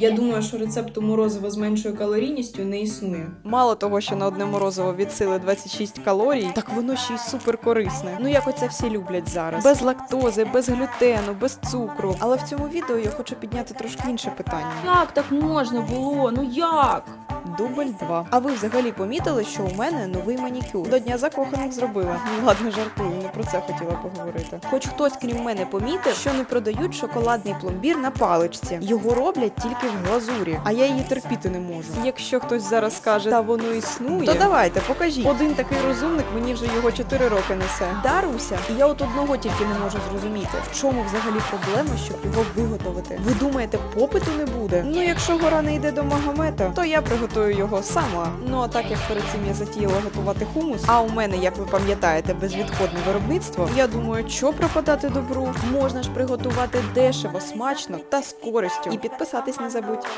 Я думаю, що рецепту морозива з меншою калорійністю не існує. Мало того, що на одне морозиво від сили 26 калорій, так воно ще й супер корисне. Ну як оце всі люблять зараз. Без лактози, без глютену, без цукру. Але в цьому відео я хочу підняти трошки інше питання. Як так можна було? Ну як? Дубль 2. А ви взагалі помітили, що у мене новий манікюр? До дня закоханих зробила. Ну ладно, жартую, про це хотіла поговорити. Хоч хтось, крім мене, помітив, що не продають шоколадний пломбір на паличці. Його роблять тільки в глазурі, а я її терпіти не можу. Якщо хтось зараз скаже, та воно існує, то давайте покажіть. Один такий розумник мені вже його 4 роки несе. Даруся, і я от одного тільки не можу зрозуміти, в чому взагалі проблема, щоб його виготовити. Ви думаєте, попиту не буде? Ну, якщо гора не йде до Магомета, то я приготую його сама. Ну а так як перед цим я затіяла готувати хумус, а у мене, як ви пам'ятаєте, безвідходне виробництво, я думаю, що пропадати добру, можна ж приготувати дешево, смачно та з користю. І підписатись не забудь.